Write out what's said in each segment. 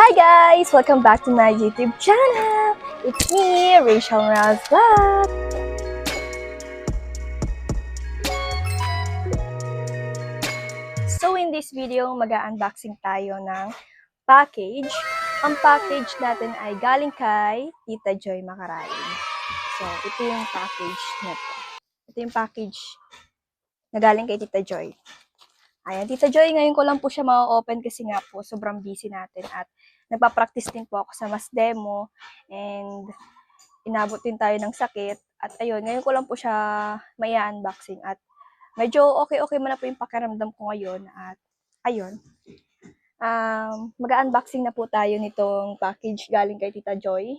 Hi guys! Welcome back to my YouTube channel! It's me, Rachel Morales Vlog! So in this video, mag-unboxing tayo ng package. Ang package natin ay galing kay Tita Joy Macarain. So, ito yung package na to. Ito yung package na galing kay Tita Joy. Ayan, Tita Joy, ngayon ko lang po siya ma-open kasi nga po, sobrang busy natin at nagpa-practice din po ako sa mas demo and inabot din tayo ng sakit. At ayun, ngayon ko lang po siya may unboxing at medyo okay-okay man na po yung pakiramdam ko ngayon at ayun. Um, mag-unboxing na po tayo nitong package galing kay Tita Joy.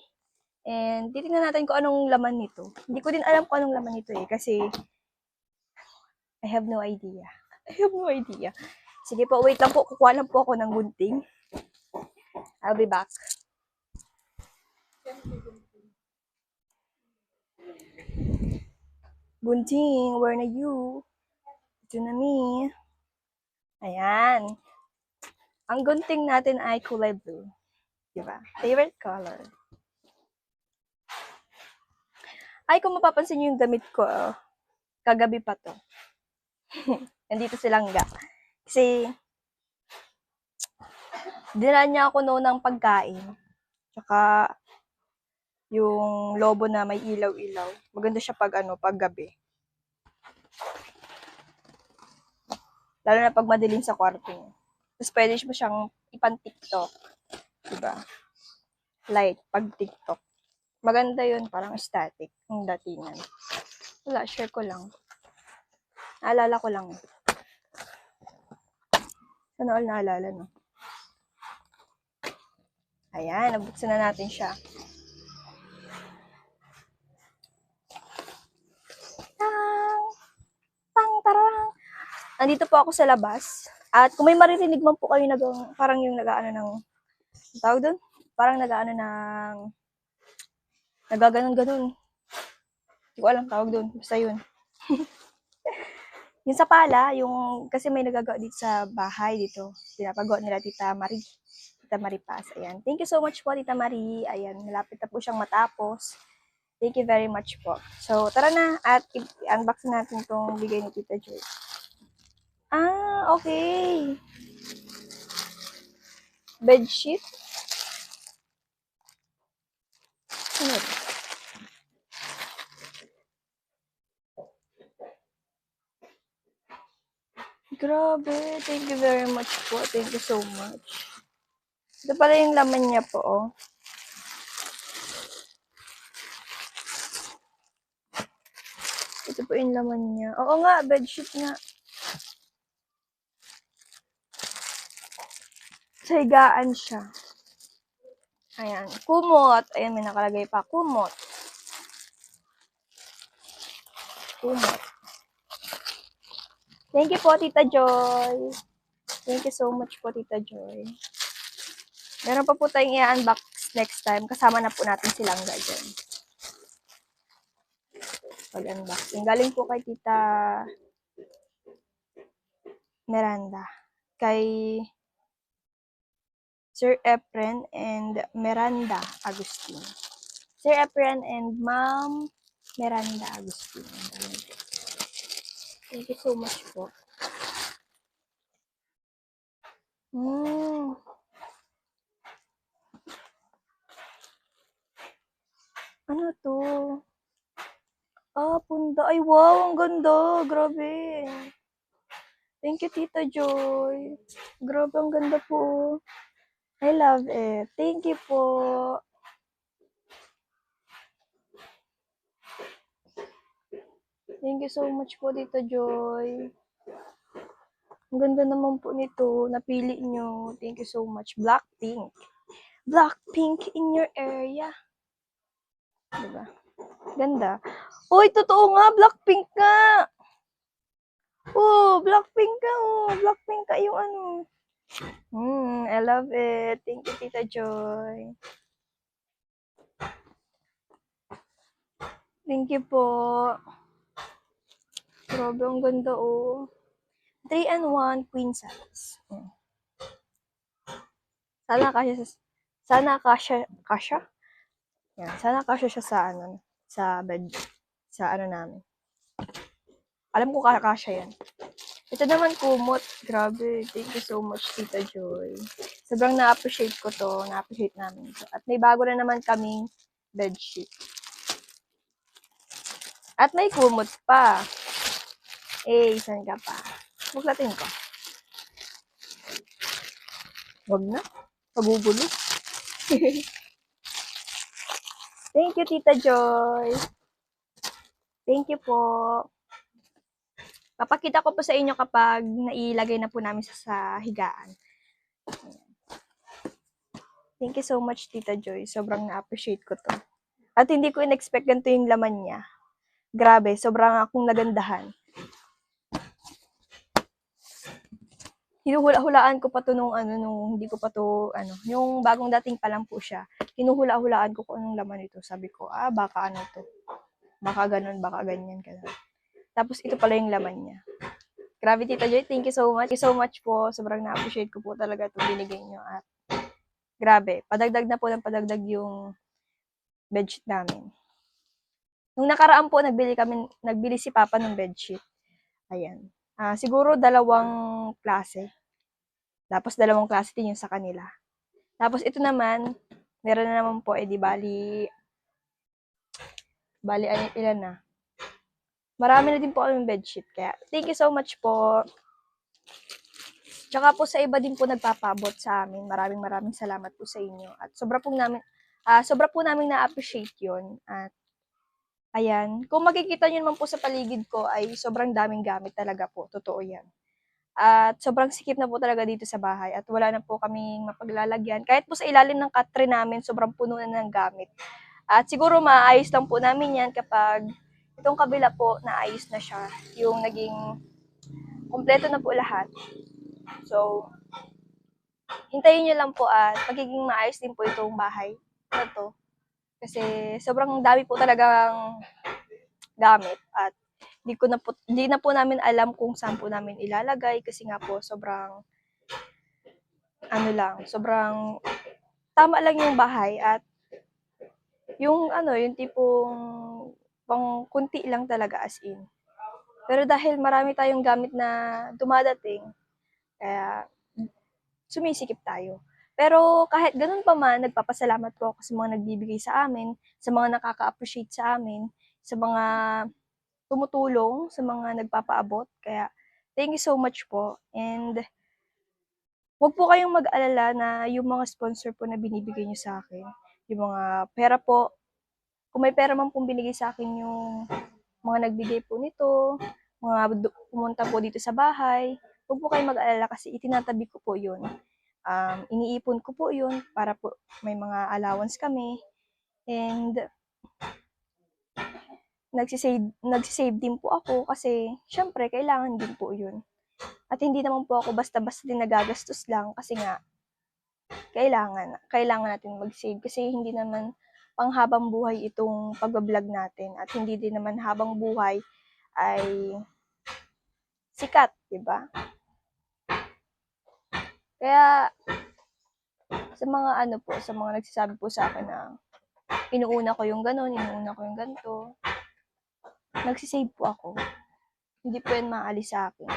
And titingnan natin kung anong laman nito. Hindi ko din alam kung anong laman nito eh kasi I have no idea. I have no idea. Sige po, wait lang po. Kukuha lang po ako ng gunting. I'll be back. Gunting, where na you? Ito na me. Ayan. Ang gunting natin ay kulay blue. Diba? Favorite color. Ay, kung mapapansin nyo yung damit ko, oh, kagabi pa to. Nandito si Langga. Kasi, dinala niya ako noon ng pagkain. Tsaka, yung lobo na may ilaw-ilaw. Maganda siya pag ano, pag gabi. Lalo na pag madilim sa kwarto niya. Tapos pwede mo siyang ipan TikTok. Diba? Light, pag TikTok. Maganda yun, parang static, ang datingan. Wala, share ko lang. Naalala ko lang. Sana all naalala, no? Ayan, nabuksan na natin siya. Tang! Tang, tarang! Nandito po ako sa labas. At kung may maririnig man po kayo nag parang yung nag-ano ng tawag doon? Parang nag-ano ng nagaganon-ganon. Hindi ko alam tawag doon. Basta yun. yung sa pala, yung, kasi may nagagawa dito sa bahay dito. Pinapagawa nila Tita Marie. Tita Marie Paz. Ayan. Thank you so much po, Tita Marie. Ayan, malapit na po siyang matapos. Thank you very much po. So, tara na at i-unbox natin itong bigay ni Tita Joy. Ah, okay. Bedsheet. Ano? Grabe. Thank you very much po. Thank you so much. Ito pala yung laman niya po, oh. Ito po yung laman niya. Oo nga, bedsheet nga. Sa higaan siya. Ayan. Kumot. Ayan, may nakalagay pa. Kumot. Kumot. Thank you po, Tita Joy. Thank you so much po, Tita Joy. Meron pa po tayong i-unbox next time. Kasama na po natin silang dyan. Pag-unboxing. Galing po kay Tita Miranda. Kay Sir Efren and Miranda Agustin. Sir Efren and Ma'am Miranda Agustin. Thank you so much po. Mm. Ano to? Ah, punda. Ay, wow, ang ganda. Grabe. Thank you, Tita Joy. Grabe, ang ganda po. I love it. Thank you po. Thank you so much po, Tita Joy. Ang ganda naman po nito. Napili nyo. Thank you so much. Blackpink. Blackpink in your area. Diba? Ganda. Uy, totoo nga. Blackpink nga. Oh, Blackpink ka. Oh, Blackpink ka yung ano. Hmm, I love it. Thank you, Tita Joy. Thank you po. Grabe, ang ganda oh. 3 and 1 queen size. Hmm. Sana kasya sa, sana kasya, kasya? Yan, sana kasya siya sa ano, sa bed, sa ano namin. Alam ko kakasya yan. Ito naman kumot. Grabe. Thank you so much, Tita Joy. Sobrang na-appreciate ko to. Na-appreciate namin to. At may bago na naman kaming bedsheet. At may kumot pa. Eh, saan ka pa? Buklatin ko. Wag na. Pagugulo. Thank you, Tita Joy. Thank you po. Papakita ko po sa inyo kapag nailagay na po namin sa, sa higaan. Thank you so much, Tita Joy. Sobrang na-appreciate ko to. At hindi ko in-expect ganito yung laman niya. Grabe, sobrang akong nagandahan. Hinuhula-hulaan ko pa to nung ano, nung hindi ko pa to, ano, yung bagong dating pa lang po siya. Hinuhula-hulaan ko kung anong laman ito. Sabi ko, ah, baka ano to. Baka ganun, baka ganyan, ganun. Tapos ito pala yung laman niya. Grabe, Tita Joy. Thank you so much. Thank you so much po. Sobrang na-appreciate ko po talaga itong binigay niyo. At grabe, padagdag na po ng padagdag yung bedsheet namin. Nung nakaraan po, nagbili kami, nagbili si Papa ng bedsheet. Ayan. Ah, siguro dalawang klase. Tapos dalawang klase din yung sa kanila. Tapos ito naman, meron na naman po, eh di bali, bali, ilan na? Marami na din po kaming bedsheet. Kaya, thank you so much po. Tsaka po sa iba din po nagpapabot sa amin. Maraming maraming salamat po sa inyo. At sobra po namin, ah sobra po namin na-appreciate yon At, ayan. Kung makikita nyo naman po sa paligid ko, ay sobrang daming gamit talaga po. Totoo yan. At sobrang sikip na po talaga dito sa bahay. At wala na po kaming mapaglalagyan. Kahit po sa ilalim ng katre namin, sobrang puno na ng gamit. At siguro maayos lang po namin yan kapag itong kabila po naayos na siya. Yung naging kompleto na po lahat. So, hintayin nyo lang po at magiging maayos din po itong bahay na to. Kasi sobrang dami po talagang gamit at di ko na po, di na po namin alam kung saan po namin ilalagay kasi nga po sobrang ano lang, sobrang tama lang yung bahay at yung ano, yung tipong pang kunti lang talaga as in. Pero dahil marami tayong gamit na dumadating, kaya sumisikip tayo. Pero kahit ganun pa man, nagpapasalamat po ako sa mga nagbibigay sa amin, sa mga nakaka-appreciate sa amin, sa mga tumutulong, sa mga nagpapaabot. Kaya thank you so much po. And wag po kayong mag-alala na yung mga sponsor po na binibigay nyo sa akin, yung mga pera po, kung may pera man pong binigay sa akin yung mga nagbigay po nito, mga pumunta po dito sa bahay, huwag po kayong mag-alala kasi itinatabi ko po yun. Um, iniipon ko po yun para po may mga allowance kami. And nagsisave, nagsisave din po ako kasi syempre kailangan din po yun. At hindi naman po ako basta-basta din nagagastos lang kasi nga kailangan, kailangan natin mag-save kasi hindi naman panghabang buhay itong pagbablog natin at hindi din naman habang buhay ay sikat, di ba? Kaya sa mga ano po, sa mga nagsasabi po sa akin na inuuna ko yung ganun, inuuna ko yung ganito, nagsisave po ako. Hindi po yan maalis sa akin.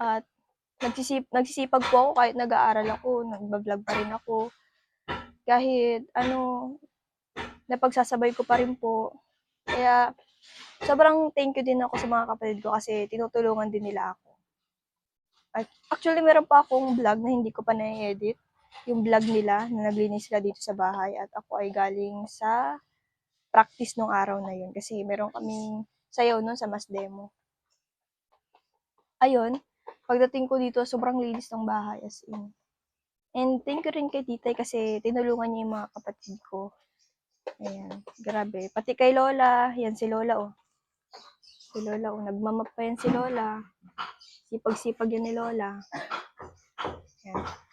At nagsisip, nagsisipag po ako kahit nag-aaral ako, nagbablog pa rin ako. Kahit ano, napagsasabay ko pa rin po. Kaya sobrang thank you din ako sa mga kapatid ko kasi tinutulungan din nila ako. At actually, meron pa akong vlog na hindi ko pa na-edit. Yung vlog nila na naglinis sila dito sa bahay at ako ay galing sa practice nung araw na yun kasi meron kaming sayaw nun sa mas demo. Ayun, pagdating ko dito, sobrang linis ng bahay as in. And thank you rin kay titay kasi tinulungan niya yung mga kapatid ko. Ayan, grabe. Pati kay Lola, yan si Lola oh. Si Lola oh, nagmamap pa yan si Lola. Sipag-sipag yan ni Lola. Yan.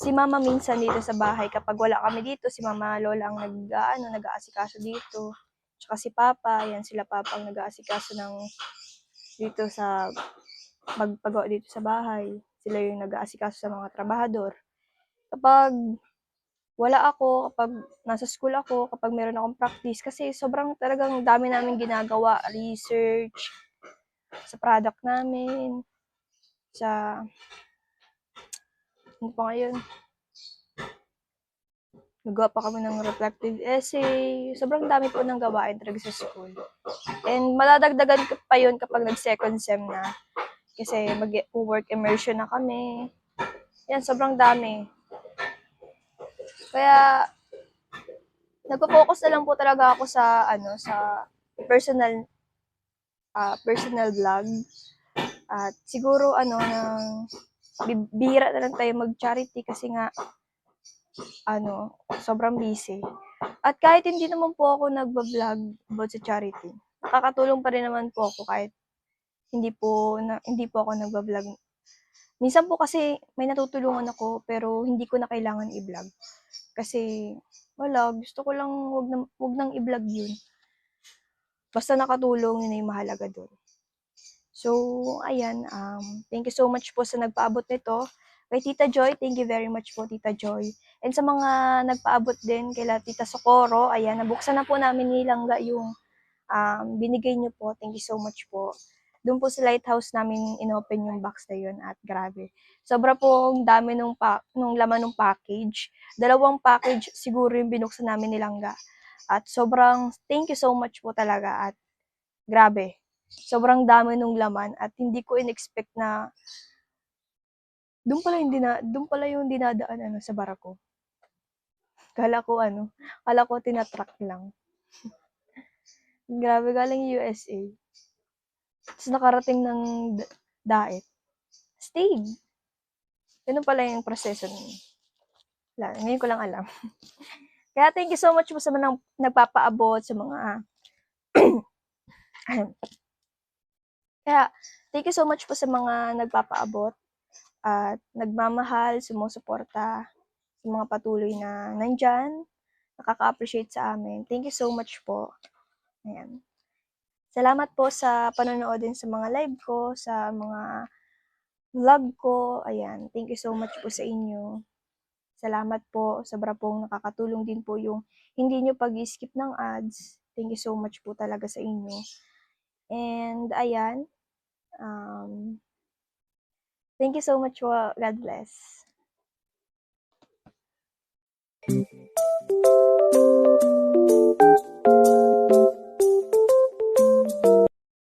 Si Mama minsan dito sa bahay, kapag wala kami dito, si Mama Lola ang nag, ano, nag-aasikaso dito. Tsaka si Papa, yan sila Papa ang nag-aasikaso ng dito sa magpagawa dito sa bahay. Sila yung nag-aasikaso sa mga trabahador. Kapag wala ako, kapag nasa school ako, kapag meron akong practice, kasi sobrang talagang dami namin ginagawa, research, sa product namin, sa, ano pa ngayon, nagawa pa kami ng reflective essay, sobrang dami po ng gawain talaga sa school. And maladagdagan pa yun kapag nag-second sem na, kasi mag-work immersion na kami. Yan, sobrang dami. Kaya, nagpo-focus na lang po talaga ako sa, ano, sa personal, ah, personal vlog. At siguro, ano, ng, bi- bihira na lang tayo mag-charity kasi nga, ano, sobrang busy. At kahit hindi naman po ako nagba-vlog about sa charity, nakakatulong pa rin naman po ako kahit hindi po na, hindi po ako nagba-vlog. Minsan po kasi may natutulungan ako pero hindi ko na kailangan i-vlog. Kasi wala, gusto ko lang wag nang wag nang i-vlog 'yun. Basta nakatulong yun na yung mahalaga doon. So, ayan, um, thank you so much po sa nagpaabot nito. Kay Tita Joy, thank you very much po, Tita Joy. And sa mga nagpaabot din kay Tita Socorro, ayan, nabuksan na po namin ni Langga yung um, binigay niyo po. Thank you so much po. Doon po sa lighthouse namin inopen yung box na yun at grabe. Sobra po ang dami nung, pa, nung laman ng package. Dalawang package siguro yung binuksan namin ni Langga. At sobrang thank you so much po talaga at grabe. Sobrang dami nung laman at hindi ko in-expect na doon pala yung dina, doon pala yung dinadaan ano sa barako. Kala ko ano, kala ko tinatrack lang. Grabe galing USA. Tapos nakarating ng d- daet. Stayed. Ganun pala yung proseso nun. Wala, ngayon ko lang alam. Kaya thank you so much po sa mga nagpapaabot, sa mga Kaya, thank you so much po sa mga nagpapaabot at nagmamahal, sumusuporta sa mga patuloy na nandyan, nakaka-appreciate sa amin. Thank you so much po. Ayan. Salamat po sa panonood din sa mga live ko, sa mga vlog ko. Ayan, thank you so much po sa inyo. Salamat po. Sobra pong nakakatulong din po yung hindi nyo pag-skip ng ads. Thank you so much po talaga sa inyo. And ayan. Um, thank you so much. God bless.